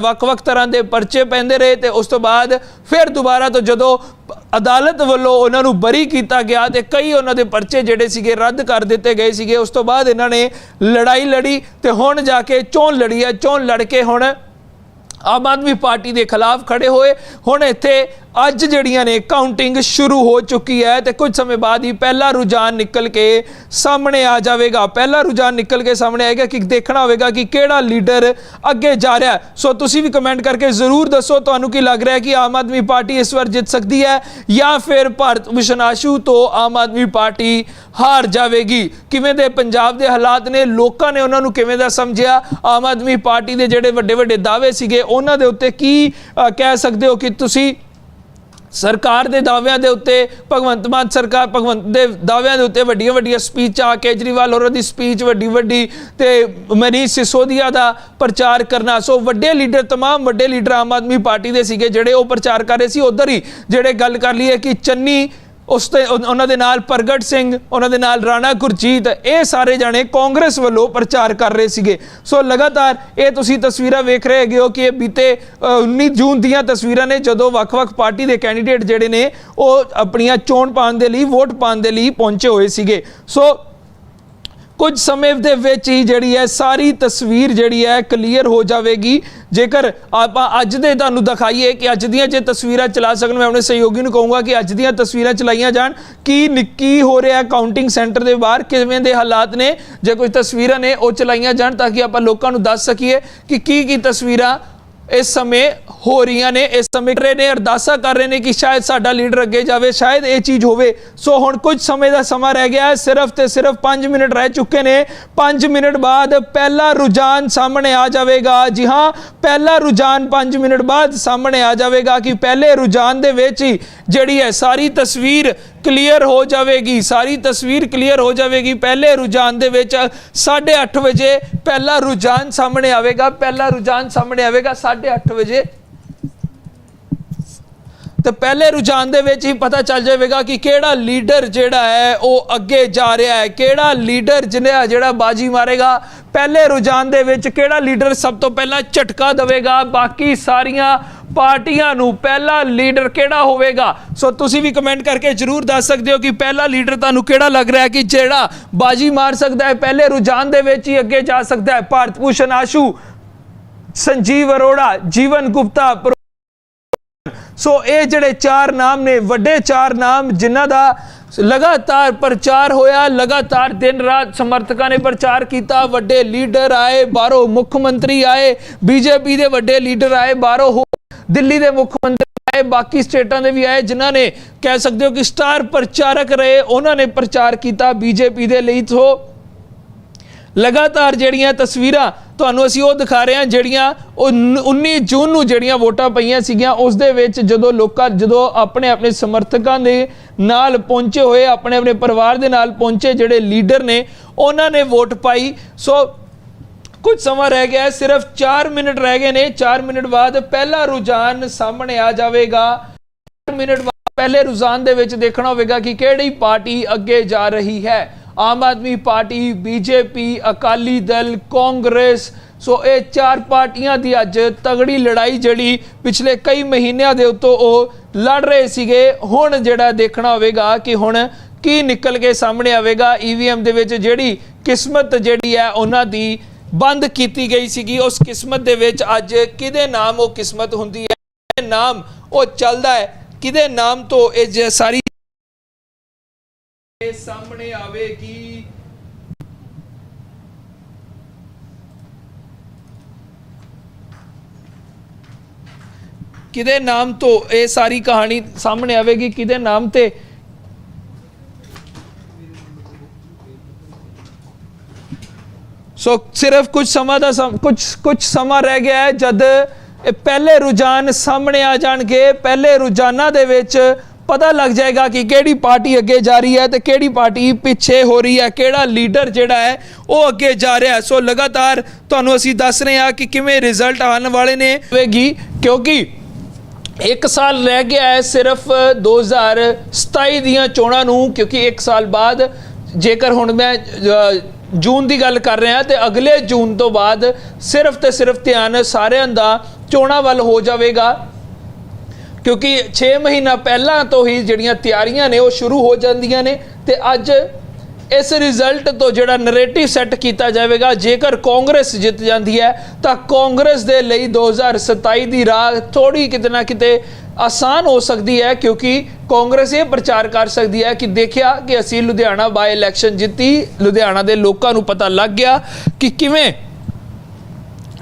ਵੱਖ-ਵੱਖ ਤਰ੍ਹਾਂ ਦੇ ਪਰਚੇ ਪੈਂਦੇ ਰਹੇ ਤੇ ਉਸ ਤੋਂ ਬਾਅਦ ਫਿਰ ਦੁਬਾਰਾ ਤੋਂ ਜਦੋਂ ਅਦਾਲਤ ਵੱਲੋਂ ਉਹਨਾਂ ਨੂੰ ਬਰੀ ਕੀਤਾ ਗਿਆ ਤੇ ਕਈ ਉਹਨਾਂ ਦੇ ਪਰਚੇ ਜਿਹੜੇ ਸੀਗੇ ਰੱਦ ਕਰ ਦਿੱਤੇ ਗਏ ਸੀਗੇ। ਉਸ ਤੋਂ ਬਾਅਦ ਇਹਨਾਂ ਨੇ ਲੜਾਈ ਲੜੀ ਤੇ ਹੁਣ ਜਾ ਕੇ ਚੋਣ ਲੜੀ ਹੈ। ਚੋਣ ਲੜ ਕੇ ਹੁਣ ਆਮ ਆਦਮੀ ਪਾਰਟੀ ਦੇ ਖਿਲਾਫ ਖੜੇ ਹੋਏ। ਹੁਣ ਇੱਥੇ ਅੱਜ ਜਿਹੜੀਆਂ ਨੇ ਕਾਊਂਟਿੰਗ ਸ਼ੁਰੂ ਹੋ ਚੁੱਕੀ ਹੈ ਤੇ ਕੁਝ ਸਮੇਂ ਬਾਅਦ ਹੀ ਪਹਿਲਾ ਰੁਝਾਨ ਨਿਕਲ ਕੇ ਸਾਹਮਣੇ ਆ ਜਾਵੇਗਾ। ਪਹਿਲਾ ਰੁਝਾਨ ਨਿਕਲ ਕੇ ਸਾਹਮਣੇ ਆਏਗਾ ਕਿ ਦੇਖਣਾ ਹੋਵੇਗਾ ਕਿ ਕਿਹੜਾ ਲੀਡਰ ਅੱਗੇ ਜਾ ਰਿਹਾ ਸੋ ਤੁਸੀਂ ਵੀ ਕਮੈਂਟ ਕਰਕੇ ਜ਼ਰੂਰ ਦੱਸੋ ਤੁਹਾਨੂੰ ਕੀ ਲੱਗ ਰਿਹਾ ਹੈ ਕਿ ਆਮ ਆਦਮੀ ਪਾਰਟੀ ਇਸ ਵਾਰ ਜਿੱਤ ਸਕਦੀ ਹੈ ਜਾਂ ਫਿਰ ਭਾਰਤ ਭੂਸ਼ਣ ਆਸ਼ੂ ਤੋਂ ਆਮ ਆਦਮੀ ਪਾਰਟੀ ਹਾਰ ਜਾਵੇਗੀ। ਕਿਵੇਂ ਦੇ ਪੰਜਾਬ ਦੇ ਹਾਲਾਤ ਨੇ, ਲੋਕਾਂ ਨੇ ਉਹਨਾਂ ਨੂੰ ਕਿਵੇਂ ਦਾ ਸਮਝਿਆ? ਆਮ ਆਦਮੀ ਪਾਰਟੀ ਦੇ ਜਿਹੜੇ ਵੱਡੇ ਵੱਡੇ ਦਾਅਵੇ ਸੀਗੇ, ਉਹਨਾਂ ਦੇ ਉੱਤੇ ਕੀ ਕਹਿ ਸਕਦੇ ਹੋ ਕਿ ਤੁਸੀਂ ਸਰਕਾਰ ਦੇ ਦਾਅਵਿਆਂ ਦੇ ਉੱਤੇ ਭਗਵੰਤ ਮਾਨ ਸਰਕਾਰ ਭਗਵੰਤ ਦੇ ਦਾਅਵਿਆਂ ਦੇ ਉੱਤੇ ਵੱਡੀਆਂ ਵੱਡੀਆਂ ਸਪੀਚਾਂ ਕੇਜਰੀਵਾਲ ਹੋਰਾਂ ਦੀ ਸਪੀਚ ਵੱਡੀ ਵੱਡੀ ਤੇ ਮਨੀਸ਼ ਸਿਸੋਦੀਆ ਦਾ ਪ੍ਰਚਾਰ ਕਰਨਾ ਸੋ ਵੱਡੇ ਲੀਡਰ तमाम ਵੱਡੇ ਲੀਡਰ ਆਮ ਆਦਮੀ ਪਾਰਟੀ ਦੇ ਸੀਗੇ ਜਿਹੜੇ ਉਹ ਪ੍ਰਚਾਰ ਕਰ ਰਹੇ ਸੀ ਉਧਰ ਹੀ ਜਿਹੜੇ ਗੱਲ ਕਰ ਲਈਏ ਕਿ ਚੰਨੀ ਉਸ ਤੇ ਉਹਨਾਂ ਦੇ ਨਾਲ ਪ੍ਰਗਟ ਸਿੰਘ ਉਹਨਾਂ ਦੇ ਨਾਲ ਰਾਣਾ ਗੁਰਜੀਤ ਇਹ ਸਾਰੇ ਜਾਣੇ ਕਾਂਗਰਸ ਵੱਲੋਂ ਪ੍ਰਚਾਰ ਕਰ ਰਹੇ ਸੀਗੇ। ਸੋ ਲਗਾਤਾਰ ਇਹ ਤੁਸੀਂ ਤਸਵੀਰਾਂ ਵੇਖ ਰਹੇ ਹੈਗੇ ਹੋ ਕਿ ਇਹ ਬੀਤੇ ਅ, 19 ਜੂਨ ਦੀਆਂ ਤਸਵੀਰਾਂ ਨੇ ਜਦੋਂ ਵੱਖ-ਵੱਖ ਪਾਰਟੀ ਦੇ ਕੈਂਡੀਡੇਟ ਜਿਹੜੇ ਨੇ ਉਹ ਆਪਣੀਆਂ ਚੋਣ ਪਾਉਣ ਦੇ ਲਈ ਵੋਟ ਪਾਉਣ ਦੇ ਲਈ ਪਹੁੰਚੇ ਹੋਏ ਸੀਗੇ। ਸੋ ਕੁਝ ਸਮੇਂ ਦੇ ਵਿੱਚ ਹੀ ਜਿਹੜੀ ਹੈ ਸਾਰੀ ਤਸਵੀਰ ਜਿਹੜੀ ਹੈ ਕਲੀਅਰ ਹੋ ਜਾਵੇਗੀ। ਜੇਕਰ ਆਪਾਂ ਅੱਜ ਦੇ ਤੁਹਾਨੂੰ ਦਿਖਾਈਏ ਕਿ ਅੱਜ ਦੀਆਂ ਜੇ ਤਸਵੀਰਾਂ ਚਲਾ ਸਕਣ, ਮੈਂ ਆਪਣੇ ਸਹਿਯੋਗੀ ਨੂੰ ਕਹੂੰਗਾ ਕਿ ਅੱਜ ਦੀਆਂ ਤਸਵੀਰਾਂ ਚਲਾਈਆਂ ਜਾਣ। ਕੀ ਨਿੱਕੀ ਹੋ ਰਿਹਾ ਕਾਊਂਟਿੰਗ ਸੈਂਟਰ ਦੇ ਬਾਹਰ? ਕਿਵੇਂ ਦੇ ਹਾਲਾਤ ਨੇ? ਜੇ ਕੋਈ ਤਸਵੀਰਾਂ ਨੇ ਉਹ ਚਲਾਈਆਂ ਜਾਣ ਤਾਂ ਕਿ ਆਪਾਂ ਲੋਕਾਂ ਨੂੰ ਦੱਸ ਸਕੀਏ ਕਿ ਕੀ ਕੀ ਤਸਵੀਰਾਂ ਇਸ ਸਮੇਂ ਹੋ ਰਹੀਆਂ ਨੇ, ਇਸ ਸਮੇਂ ਰਹੇ ਨੇ, ਅਰਦਾਸਾਂ ਕਰ ਰਹੇ ਨੇ ਕਿ ਸ਼ਾਇਦ ਸਾਡਾ ਲੀਡਰ ਅੱਗੇ ਜਾਵੇ, ਸ਼ਾਇਦ ਇਹ ਚੀਜ਼ ਹੋਵੇ। ਸੋ ਹੁਣ ਕੁਝ ਸਮੇਂ ਦਾ ਸਮਾਂ ਰਹਿ ਗਿਆ ਹੈ, ਸਿਰਫ ਤੇ ਸਿਰਫ 5 ਮਿੰਟ ਰਹਿ ਚੁੱਕੇ ਨੇ। 5 ਮਿੰਟ ਬਾਅਦ ਪਹਿਲਾ ਰੁਝਾਨ ਸਾਹਮਣੇ ਆ ਜਾਵੇਗਾ। ਜੀ ਹਾਂ, ਪਹਿਲਾ ਰੁਝਾਨ 5 ਮਿੰਟ ਬਾਅਦ ਸਾਹਮਣੇ ਆ ਜਾਵੇਗਾ ਕਿ ਪਹਿਲੇ ਰੁਝਾਨ ਦੇ ਵਿੱਚ ਹੀ ਜਿਹੜੀ ਹੈ ਸਾਰੀ ਤਸਵੀਰ ਕਲੀਅਰ ਹੋ ਜਾਵੇਗੀ, ਸਾਰੀ ਤਸਵੀਰ ਕਲੀਅਰ ਹੋ ਜਾਵੇਗੀ। ਪਹਿਲੇ ਰੁਝਾਨ ਦੇ ਵਿੱਚ 8:30 ਵਜੇ ਪਹਿਲਾ ਰੁਝਾਨ ਸਾਹਮਣੇ ਆਵੇਗਾ, ਪਹਿਲਾ ਰੁਝਾਨ ਸਾਹਮਣੇ ਆਵੇਗਾ 8:30 ਵਜੇ। ਤੇ ਪਹਿਲੇ ਰੁਝਾਨ ਦੇ ਵਿੱਚ ਹੀ ਪਤਾ ਚੱਲ ਜਾਵੇਗਾ ਕਿ ਕਿਹੜਾ ਲੀਡਰ ਜਿਹੜਾ ਹੈ, ਉਹ ਅੱਗੇ ਜਾ ਰਿਹਾ ਹੈ। ਕਿਹੜਾ ਲੀਡਰ ਜਿਹਨੇ ਜਿਹੜਾ ਬਾਜੀ ਮਾਰੇਗਾ, ਪਹਿਲੇ ਰੁਝਾਨ ਦੇ ਵਿੱਚ ਕਿਹੜਾ ਲੀਡਰ ਸਭ ਤੋਂ ਪਹਿਲਾਂ ਝਟਕਾ ਦੇਵੇਗਾ। ਬਾਕੀ ਸਾਰੀਆਂ ਪਾਰਟੀਆਂ ਨੂੰ ਪਹਿਲਾ ਲੀਡਰ ਕਿਹੜਾ ਹੋਵੇਗਾ? ਸੋ ਤੁਸੀਂ ਵੀ ਕਮੈਂਟ ਕਰਕੇ ਜਰੂਰ ਦੱਸ ਸਕਦੇ ਹੋ ਕਿ ਪਹਿਲਾ ਲੀਡਰ ਤੁਹਾਨੂੰ ਕਿਹੜਾ ਲੱਗ ਰਿਹਾ ਕਿ ਜਿਹੜਾ ਬਾਜੀ ਮਾਰ ਸਕਦਾ ਹੈ? ਪਹਿਲੇ ਰੁਝਾਨ ਦੇ ਵਿੱਚ ਹੀ ਅੱਗੇ ਜਾ ਸਕਦਾ ਹੈ। ਭਾਰਤ ਭੂਸ਼ਣ ਆਸ਼ੂ, ਸੰਜੀਵ ਅਰੋੜਾ, ਜੀਵਨ ਗੁਪਤਾ ਸੋ ਇਹ ਜਿਹੜੇ ਚਾਰ ਨਾਮ ਨੇ, ਵੱਡੇ ਚਾਰ ਨਾਮ ਜਿਨ੍ਹਾਂ ਦਾ ਲਗਾਤਾਰ ਪ੍ਰਚਾਰ ਹੋਇਆ, ਲਗਾਤਾਰ ਦਿਨ ਰਾਤ ਸਮਰਥਕਾਂ ਨੇ ਪ੍ਰਚਾਰ ਕੀਤਾ, ਵੱਡੇ ਲੀਡਰ ਆਏ, ਬਾਹਰੋਂ ਮੁੱਖ ਮੰਤਰੀ ਆਏ, ਬੀਜੇਪੀ ਦੇ ਵੱਡੇ ਲੀਡਰ ਆਏ, ਬਾਹਰੋਂ ਦਿੱਲੀ ਦੇ ਮੁੱਖ ਮੰਤਰੀ ਆਏ, ਬਾਕੀ ਸਟੇਟਾਂ ਦੇ ਵੀ ਆਏ, ਜਿਨ੍ਹਾਂ ਨੇ ਕਹਿ ਸਕਦੇ ਹੋ ਕਿ ਸਟਾਰ ਪ੍ਰਚਾਰਕ ਰਹੇ, ਉਹਨਾਂ ਨੇ ਪ੍ਰਚਾਰ ਕੀਤਾ, ਬੀਜੇਪੀ ਦੇ ਲਈ ਸੋ ਲਗਾਤਾਰ ਜਿਹੜੀਆਂ ਤਸਵੀਰਾਂ ਤੁਹਾਨੂੰ ਅਸੀਂ ਉਹ ਦਿਖਾ ਰਹੇ ਹਾਂ, ਜਿਹੜੀਆਂ ਉਹ ਨ- 19 ਜੂਨ ਨੂੰ ਜਿਹੜੀਆਂ ਵੋਟਾਂ ਪਈਆਂ ਸੀਗੀਆਂ, ਉਸ ਦੇ ਵਿੱਚ ਜਦੋਂ ਲੋਕਾਂ, ਜਦੋਂ ਆਪਣੇ ਆਪਣੇ ਸਮਰਥਕਾਂ ਦੇ ਨਾਲ ਪਹੁੰਚੇ ਹੋਏ, ਆਪਣੇ ਆਪਣੇ ਪਰਿਵਾਰ ਦੇ ਨਾਲ ਪਹੁੰਚੇ ਜਿਹੜੇ ਲੀਡਰ ਨੇ, ਉਹਨਾਂ ਨੇ ਵੋਟ ਪਾਈ। ਸੋ ਕੁਝ ਸਮਾਂ ਰਹਿ ਗਿਆ ਹੈ ਸਿਰਫ 4 ਮਿੰਟ ਰਹਿ ਗਏ ਨੇ। 4 ਮਿੰਟ ਬਾਅਦ ਪਹਿਲਾ ਰੁਝਾਨ ਸਾਹਮਣੇ ਆ ਜਾਵੇਗਾ। 4 ਮਿੰਟ ਪਹਿਲੇ ਰੁਝਾਨ ਦੇ ਵਿੱਚ ਦੇਖਣਾ ਹੋਵੇਗਾ ਕਿ ਕਿਹੜੀ ਪਾਰਟੀ ਅੱਗੇ ਜਾ ਰਹੀ ਹੈ। Aam Aadmi party, BJP, Akali Dal, Congress, so ਇਹ ਚਾਰ ਪਾਰਟੀਆਂ ਦੀ ਅੱਜ ਤਗੜੀ ਲੜਾਈ ਜਿਹੜੀ ਪਿਛਲੇ ਕਈ ਮਹੀਨਿਆਂ ਦੇ ਉੱਤੋਂ ਉਹ ਲੜ ਰਹੇ ਸੀਗੇ। ਹੁਣ ਜਿਹੜਾ ਦੇਖਣਾ ਹੋਵੇਗਾ ਕਿ ਹੁਣ ਕੀ ਨਿਕਲ ਕੇ ਸਾਹਮਣੇ ਆਵੇਗਾ। ਈਵੀਐਮ ਦੇ ਵਿੱਚ ਜਿਹੜੀ ਕਿਸਮਤ ਜਿਹੜੀ ਹੈ, ਉਹਨਾਂ ਦੀ ਬੰਦ ਕੀਤੀ ਗਈ ਸੀਗੀ। ਉਸ ਕਿਸਮਤ ਦੇ ਵਿੱਚ ਅੱਜ ਕਿਹਦੇ ਨਾਮ ਉਹ ਕਿਸਮਤ ਹੁੰਦੀ ਹੈ? ਕਿਹਦੇ ਨਾਮ ਉਹ ਚੱਲਦਾ ਹੈ? ਕਿਹਦੇ ਨਾਮ ਤੋਂ ਇਹ ਜ- ਸਾਰੀ ਇਹ ਸਾਹਮਣੇ ਆਵੇਗੀ। ਕਿਹਦੇ ਨਾਮ ਤੋਂ ਇਹ ਸਾਰੀ ਕਹਾਣੀ ਸਾਹਮਣੇ ਆਵੇਗੀ? ਕਿਹਦੇ ਨਾਮ ਤੇ? ਸੋ ਸਿਰਫ ਕੁਝ ਸਮਾਂ ਦਾ ਕੁਝ ਕੁਝ ਸਮਾਂ ਰਹਿ ਗਿਆ ਹੈ ਜਦ ਇਹ ਪਹਿਲੇ ਰੁਝਾਨ ਸਾਹਮਣੇ ਆ ਜਾਣਗੇ। ਪਹਿਲੇ ਰੁਝਾਨਾਂ ਦੇ ਵਿੱਚ ਪਤਾ ਲੱਗ ਜਾਏਗਾ ਕਿ ਕਿਹੜੀ ਪਾਰਟੀ ਅੱਗੇ ਜਾ ਰਹੀ ਹੈ ਤੇ ਕਿਹੜੀ ਪਾਰਟੀ ਪਿੱਛੇ ਹੋ ਰਹੀ ਹੈ, ਕਿਹੜਾ ਲੀਡਰ ਜਿਹੜਾ ਹੈ ਉਹ ਅੱਗੇ ਜਾ ਰਿਹਾ ਸੋ ਲਗਾਤਾਰ ਤੁਹਾਨੂੰ ਅਸੀਂ ਦੱਸ ਰਹੇ ਹਾਂ ਕਿ ਕਿਵੇਂ ਰਿਜ਼ਲਟ ਆਉਣ ਵਾਲੇ ਨੇ। ਹੋਵੇਗੀ ਕਿਉਂਕਿ ਇੱਕ ਸਾਲ ਰਹਿ ਗਿਆ ਹੈ ਸਿਰਫ 2027 ਦੀਆਂ ਚੋਣਾਂ ਨੂੰ, ਕਿਉਂਕਿ ਇੱਕ ਸਾਲ ਬਾਅਦ ਜੇਕਰ ਹੁਣ ਮੈਂ ਜੂਨ ਦੀ ਗੱਲ ਕਰ ਰਿਹਾ ਤੇ ਅਗਲੇ ਜੂਨ ਤੋਂ ਬਾਅਦ ਸਿਰਫ ਤੇ ਸਿਰਫ ਧਿਆਨ ਸਾਰਿਆਂ ਦਾ ਚੋਣਾਂ ਵੱਲ ਹੋ ਜਾਵੇਗਾ। ਕਿਉਂਕਿ 6 ਮਹੀਨਾ ਪਹਿਲਾਂ ਤੋਂ ਹੀ ਜਿਹੜੀਆਂ ਤਿਆਰੀਆਂ ਨੇ ਉਹ ਸ਼ੁਰੂ ਹੋ ਜਾਂਦੀਆਂ ਨੇ ਤੇ ਅੱਜ ਇਸ ਰਿਜ਼ਲਟ ਤੋਂ ਜਿਹੜਾ ਨੈਰੇਟਿਵ ਸੈੱਟ ਕੀਤਾ ਜਾਵੇਗਾ, ਜੇਕਰ ਕਾਂਗਰਸ ਜਿੱਤ ਜਾਂਦੀ ਹੈ, ਤਾਂ ਕਾਂਗਰਸ ਦੇ ਲਈ 2027 ਦੀ ਰਾਹ ਥੋੜੀ ਕਿਤੇ ਨਾ ਕਿਤੇ ਆਸਾਨ ਹੋ ਸਕਦੀ ਹੈ, ਕਿਉਂਕਿ ਕਾਂਗਰਸ ਇਹ ਪ੍ਰਚਾਰ ਕਰ ਸਕਦੀ ਹੈ ਕਿ ਦੇਖਿਆ ਕਿ ਅਸੀਂ ਲੁਧਿਆਣਾ ਬਾਈ ਇਲੈਕਸ਼ਨ ਜਿੱਤੀ, ਲੁਧਿਆਣਾ ਦੇ ਲੋਕਾਂ ਨੂੰ ਪਤਾ ਲੱਗ ਗਿਆ ਕਿ ਕਿਵੇਂ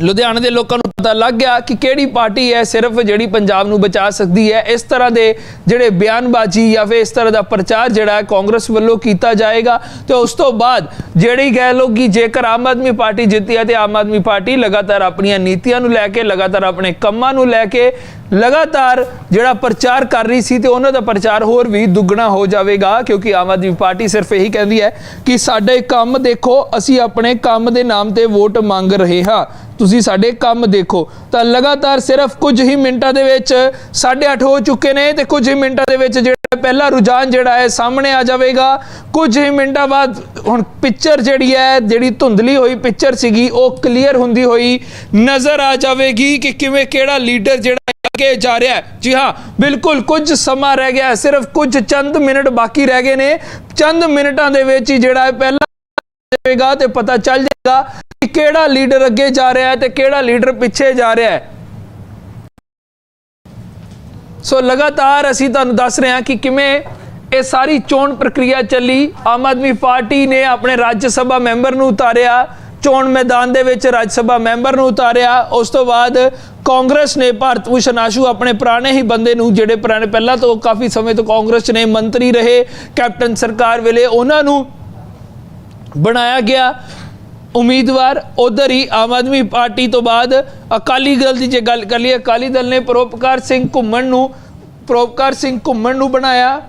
ਲੁਧਿਆਣਾ ਦੇ ਲੋਕਾਂ ਨੂੰ ਪਤਾ ਲੱਗ ਗਿਆ ਕਿ ਕਿਹੜੀ ਪਾਰਟੀ ਹੈ, ਸਿਰਫ ਜਿਹੜੀ ਪੰਜਾਬ ਨੂੰ ਬਚਾ ਸਕਦੀ ਹੈ, ਇਸ ਤਰ੍ਹਾਂ ਦੇ ਜਿਹੜੇ ਬਿਆਨਬਾਜ਼ੀ ਜਾਂ ਫਿਰ ਇਸ ਤਰ੍ਹਾਂ ਦਾ ਪ੍ਰਚਾਰ ਜਿਹੜਾ ਕਾਂਗਰਸ ਵੱਲੋਂ ਕੀਤਾ ਜਾਏਗਾ ਤੇ ਉਸ ਤੋਂ ਬਾਅਦ ਜਿਹੜੀ ਕਹਿ ਲੋ ਕਿ ਜੇਕਰ ਆਮ ਆਦਮੀ ਪਾਰਟੀ ਜਿੱਤੀ ਹੈ ਤੇ ਆਮ ਆਦਮੀ ਪਾਰਟੀ ਲਗਾਤਾਰ ਆਪਣੀਆਂ ਨੀਤੀਆਂ ਨੂੰ ਲੈ ਕੇ, ਲਗਾਤਾਰ ਆਪਣੇ ਕੰਮਾਂ ਨੂੰ ਲੈ ਕੇ ਲਗਾਤਾਰ ਜਿਹੜਾ ਪ੍ਰਚਾਰ ਕਰ ਰਹੀ ਸੀ ਤੇ ਉਹਨਾਂ ਦਾ ਪ੍ਰਚਾਰ ਹੋਰ ਵੀ ਦੁੱਗਣਾ ਹੋ ਜਾਵੇਗਾ, ਕਿਉਂਕਿ ਆਮ ਆਦਮੀ ਪਾਰਟੀ ਸਿਰਫ ਇਹੀ ਕਹਿੰਦੀ ਹੈ ਕਿ ਸਾਡੇ ਕੰਮ ਦੇਖੋ, ਅਸੀਂ ਆਪਣੇ ਕੰਮ ਦੇ ਨਾਮ ਤੇ ਵੋਟ ਮੰਗ ਰਹੇ ਹਾਂ। ਤੁਸੀਂ ਸਾਡੇ ਕੰਮ ਦੇਖੋ, ਤਾਂ ਲਗਾਤਾਰ ਸਿਰਫ ਕੁਝ ਹੀ ਮਿੰਟਾਂ ਦੇ ਵਿੱਚ 8:30 ਹੋ ਚੁੱਕੇ ਨੇ ਤੇ ਕੁਝ ਹੀ ਮਿੰਟਾਂ ਦੇ ਵਿੱਚ ਜਿਹੜਾ ਪਹਿਲਾ ਰੁਝਾਨ ਜਿਹੜਾ ਹੈ ਸਾਹਮਣੇ ਆ ਜਾਵੇਗਾ। ਕੁਝ ਹੀ ਮਿੰਟਾਂ ਬਾਅਦ ਹੁਣ ਪਿਕਚਰ ਜਿਹੜੀ ਹੈ, ਜਿਹੜੀ ਧੁੰਦਲੀ ਹੋਈ ਪਿਕਚਰ ਸੀਗੀ, ਉਹ ਕਲੀਅਰ ਹੁੰਦੀ ਹੋਈ ਨਜ਼ਰ ਆ ਜਾਵੇਗੀ ਕਿ ਕਿਵੇਂ ਕਿਹੜਾ ਲੀਡਰ ਜਿਹੜਾ ਅੱਗੇ ਜਾ ਰਿਹਾ ਹੈ। ਜੀ ਹਾਂ, ਬਿਲਕੁਲ ਕੁਝ ਸਮਾਂ ਰਹਿ ਗਿਆ, ਸਿਰਫ ਕੁਝ ਚੰਦ ਮਿੰਟ ਬਾਕੀ ਰਹਿ ਗਏ ਨੇ। ਚੰਦ ਮਿੰਟਾਂ ਦੇ ਵਿੱਚ ਹੀ ਜਿਹੜਾ ਹੈ ਪਹਿਲਾ ਜਾਵੇਗਾ ਤੇ ਪਤਾ ਚੱਲ ਜਾਏਗਾ ਕਿ ਕਿਹੜਾ ਲੀਡਰ ਅੱਗੇ ਜਾ ਰਿਹਾ ਹੈ ਤੇ ਕਿਹੜਾ ਲੀਡਰ ਪਿੱਛੇ ਜਾ ਰਿਹਾ ਹੈ। ਸੋ ਲਗਾਤਾਰ ਅਸੀਂ ਤੁਹਾਨੂੰ ਦੱਸ ਰਹੇ ਹਾਂ ਕਿ ਕਿਵੇਂ ਇਹ ਸਾਰੀ ਚੋਣ ਪ੍ਰਕਿਰਿਆ ਚੱਲੀ। ਆਮ ਆਦਮੀ ਪਾਰਟੀ ਨੇ ਆਪਣੇ ਰਾਜ ਸਭਾ ਮੈਂਬਰ ਨੂੰ ਉਤਾਰਿਆ। ਚੋਣ ਮੈਦਾਨ ਦੇ ਵਿੱਚ ਰਾਜ ਸਭਾ ਮੈਂਬਰ ਨੂੰ ਉਤਾਰਿਆ। ਉਸ ਤੋਂ ਬਾਅਦ ਕਾਂਗਰਸ ਨੇ ਭਾਰਤ ਭੂਸ਼ਣ ਆਸ਼ੂ ਆਪਣੇ ਪੁਰਾਣੇ ਹੀ ਬੰਦੇ ਨੂੰ, ਜਿਹੜੇ ਪੁਰਾਣੇ ਪਹਿਲਾਂ ਤੋਂ ਕਾਫੀ ਸਮੇਂ ਤੋਂ ਕਾਂਗਰਸ ਨੇ, ਮੰਤਰੀ ਰਹੇ। ਕੈਪਟਨ ਸਰਕਾਰ ਵੇਲੇ ਉਹਨਾਂ ਨੂੰ ਬਣਾਇਆ ਗਿਆ। ਉਮੀਦਵਾਰ ਉਧਰ ਹੀ ਆਮ ਆਦਮੀ ਪਾਰਟੀ ਤੋਂ ਬਾਅਦ ਅਕਾਲੀ ਦਲ ਦੀ ਜੇ ਗੱਲ ਕਰ ਲਈਏ, ਅਕਾਲੀ ਦਲ ਨੇ ਪਰੋਪਕਾਰ ਸਿੰਘ ਘੁੰਮਣ ਨੂੰ ਪਰੋਪਕਾਰ ਸਿੰਘ ਘੁੰਮਣ ਨੂੰ ਬਣਾਇਆ।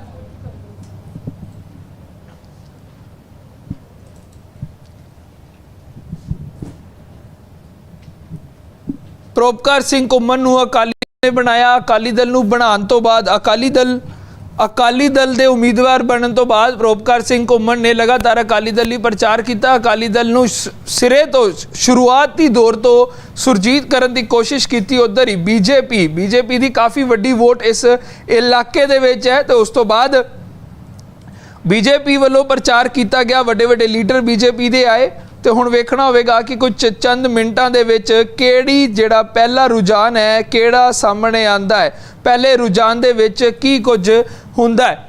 ਪ੍ਰੋਪਕਾਰ ਸਿੰਘ ਘੁੰਮਣ ਨੂੰ ਅਕਾਲੀ ਦਲ ਨੇ ਬਣਾਇਆ, ਅਕਾਲੀ ਦਲ ਨੂੰ ਬਣਾਉਣ ਤੋਂ ਬਾਅਦ ਅਕਾਲੀ ਦਲ ਅਕਾਲੀ ਦਲ ਦੇ ਉਮੀਦਵਾਰ ਬਣਨ ਤੋਂ ਬਾਅਦ ਪ੍ਰੋਪਕਾਰ ਸਿੰਘ ਘੁੰਮਣ ਨੇ ਲਗਾਤਾਰ ਅਕਾਲੀ ਦਲ ਲਈ ਪ੍ਰਚਾਰ ਕੀਤਾ। ਅਕਾਲੀ ਦਲ ਨੂੰ ਸਿਰੇ ਤੋਂ ਸ਼ੁਰੂਆਤੀ ਦੌਰ ਤੋਂ ਸੁਰਜੀਤ ਕਰਨ ਦੀ ਕੋਸ਼ਿਸ਼ ਕੀਤੀ। ਉਧਰ ਹੀ ਬੀਜੇਪੀ ਬੀਜੇਪੀ ਦੀ ਕਾਫੀ ਵੱਡੀ ਵੋਟ ਇਸ ਇਲਾਕੇ ਦੇ ਵਿੱਚ ਹੈ ਤੇ ਉਸ ਤੋਂ ਬਾਅਦ ਬੀਜੇਪੀ ਵੱਲੋਂ ਪ੍ਰਚਾਰ ਕੀਤਾ ਗਿਆ। ਵੱਡੇ ਵੱਡੇ ਲੀਡਰ ਬੀਜੇਪੀ ਦੇ ਆਏ ਤੇ ਹੁਣ ਵੇਖਣਾ ਹੋਵੇਗਾ ਕਿ ਕੁਝ ਚੰਦ ਮਿੰਟਾਂ ਦੇ ਵਿੱਚ ਕਿਹੜੀ ਜਿਹੜਾ ਪਹਿਲਾ ਰੁਝਾਨ ਹੈ, ਕਿਹੜਾ ਸਾਹਮਣੇ ਆਂਦਾ ਹੈ। ਪਹਿਲੇ ਰੁਝਾਨ ਦੇ ਵਿੱਚ ਕੀ ਕੁਝ ਹੁੰਦਾ ਹੈ।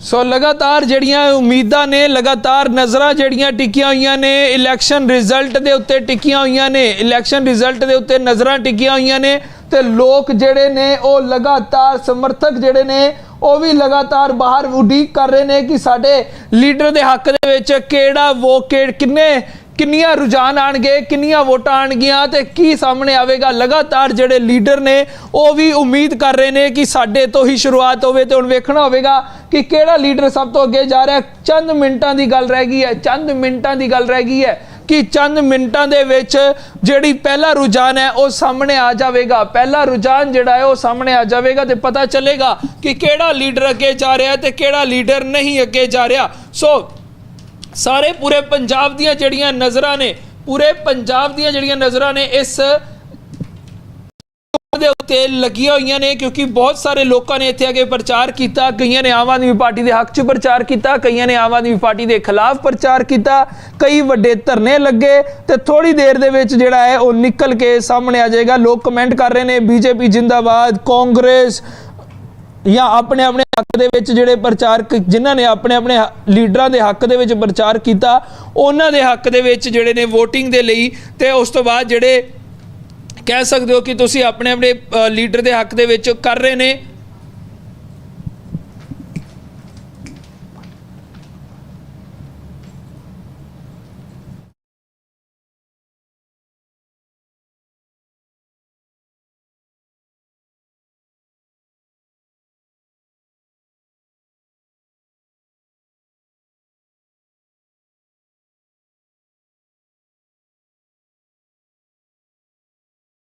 ਸੋ ਲਗਾਤਾਰ ਜਿਹੜੀਆਂ ਉਮੀਦਾਂ ਨੇ, ਲਗਾਤਾਰ ਨਜ਼ਰਾਂ ਜਿਹੜੀਆਂ ਟਿਕੀਆਂ ਹੋਈਆਂ ਨੇ ਇਲੈਕਸ਼ਨ ਰਿਜ਼ਲਟ ਦੇ ਉੱਤੇ ਟਿਕੀਆਂ ਹੋਈਆਂ ਨੇ ਇਲੈਕਸ਼ਨ ਰਿਜ਼ਲਟ ਦੇ ਉੱਤੇ ਨਜ਼ਰਾਂ ਟਿਕੀਆਂ ਹੋਈਆਂ ਨੇ ਤੇ ਲੋਕ ਜਿਹੜੇ ਨੇ, ਉਹ ਲਗਾਤਾਰ ਸਮਰਥਕ ਜਿਹੜੇ ਨੇ, ਉਹ ਵੀ ਲਗਾਤਾਰ ਬਾਹਰ ਉਡੀਕ ਕਰ ਰਹੇ ਨੇ ਕਿ ਸਾਡੇ ਲੀਡਰ ਦੇ ਹੱਕ ਦੇ ਵਿੱਚ ਕਿਹੜਾ ਵੋਟ ਕਿੰਨੇ, ਕਿੰਨੀਆਂ ਰੁਝਾਨ ਆਣਗੇ ਕਿੰਨੀਆਂ ਵੋਟਾਂ ਆਣਗੀਆਂ ਤੇ ਕੀ ਸਾਹਮਣੇ ਆਵੇਗਾ। ਲਗਾਤਾਰ ਜਿਹੜੇ ਲੀਡਰ ਨੇ, ਉਹ ਵੀ ਉਮੀਦ ਕਰ ਰਹੇ ਨੇ ਕਿ ਸਾਡੇ ਤੋਂ ਹੀ ਸ਼ੁਰੂਆਤ ਹੋਵੇ ਤੇ ਹੁਣ ਵੇਖਣਾ ਹੋਵੇਗਾ ਕਿ ਕਿਹੜਾ ਲੀਡਰ ਸਭ ਤੋਂ ਅੱਗੇ ਜਾ ਰਿਹਾ। ਚੰਦ ਮਿੰਟਾਂ ਦੀ ਗੱਲ ਰਹਿ ਗਈ ਹੈ, ਚੰਦ ਮਿੰਟਾਂ ਦੀ ਗੱਲ ਰਹਿ ਗਈ ਹੈ। ਕਿ ਚੰਦ ਮਿੰਟਾਂ ਦੇ ਵਿੱਚ ਜਿਹੜੀ ਪਹਿਲਾ ਰੁਝਾਨ ਹੈ, ਉਹ ਸਾਹਮਣੇ ਆ ਜਾਵੇਗਾ। ਪਹਿਲਾ ਰੁਝਾਨ ਜਿਹੜਾ ਹੈ, ਉਹ ਸਾਹਮਣੇ ਆ ਜਾਵੇਗਾ ਤੇ ਪਤਾ ਚੱਲੇਗਾ ਕਿ ਕਿਹੜਾ ਲੀਡਰ ਅੱਗੇ ਜਾ ਰਿਹਾ ਹੈ ਤੇ ਕਿਹੜਾ ਲੀਡਰ ਨਹੀਂ ਅੱਗੇ ਜਾ ਰਿਹਾ। ਸੋ ਸਾਰੇ ਪੂਰੇ ਪੰਜਾਬ ਦੀਆਂ ਜਿਹੜੀਆਂ ਨਜ਼ਰਾਂ ਨੇ, ਪੂਰੇ ਪੰਜਾਬ ਦੀਆਂ ਜਿਹੜੀਆਂ ਨਜ਼ਰਾਂ ਨੇ, ਇਸ ਦੇ ਉੱਤੇ ਲੱਗੀਆਂ ਹੋਈਆਂ ਨੇ, ਕਿਉਂਕਿ ਬਹੁਤ ਸਾਰੇ ਲੋਕਾਂ ਨੇ ਇੱਥੇ ਆ ਕੇ ਪ੍ਰਚਾਰ ਕੀਤਾ। ਕਈਆਂ ਨੇ ਆਮ ਆਦਮੀ ਪਾਰਟੀ ਦੇ ਹੱਕ 'ਚ ਪ੍ਰਚਾਰ ਕੀਤਾ, ਕਈਆਂ ਨੇ ਆਮ ਆਦਮੀ ਪਾਰਟੀ ਦੇ ਖਿਲਾਫ ਪ੍ਰਚਾਰ ਕੀਤਾ। ਕਈ ਵੱਡੇ ਧਰਨੇ ਲੱਗੇ ਤੇ ਥੋੜੀ ਦੇਰ ਦੇ ਵਿੱਚ ਜਿਹੜਾ ਹੈ, ਉਹ ਨਿਕਲ ਕੇ ਸਾਹਮਣੇ ਆ ਜਾਏਗਾ। ਲੋਕ ਕਮੈਂਟ ਕਰ ਰਹੇ ਨੇ, ਬੀਜੇਪੀ ਜਿੰਦਾਬਾਦ, ਕਾਂਗਰਸ ਜਾਂ ਆਪਣੇ ਆਪਣੇ ਹੱਕ ਦੇ ਵਿੱਚ ਜਿਹੜੇ ਪ੍ਰਚਾਰ ਜਿਨ੍ਹਾਂ ਨੇ ਆਪਣੇ ਆਪਣੇ ਲੀਡਰਾਂ ਦੇ ਹੱਕ ਦੇ ਵਿੱਚ ਪ੍ਰਚਾਰ ਕੀਤਾ, ਉਹਨਾਂ ਦੇ ਹੱਕ ਦੇ ਵਿੱਚ ਜਿਹੜੇ ਨੇ VOTING ਦੇ ਲਈ ਤੇ ਉਸ ਤੋਂ ਬਾਅਦ ਜਿਹੜੇ ਕਹਿ ਸਕਦੇ ਹੋ ਕਿ ਤੁਸੀਂ ਆਪਣੇ ਆਪਣੇ ਲੀਡਰ ਦੇ ਹੱਕ ਦੇ ਵਿੱਚ ਕਰ ਰਹੇ ਨੇ।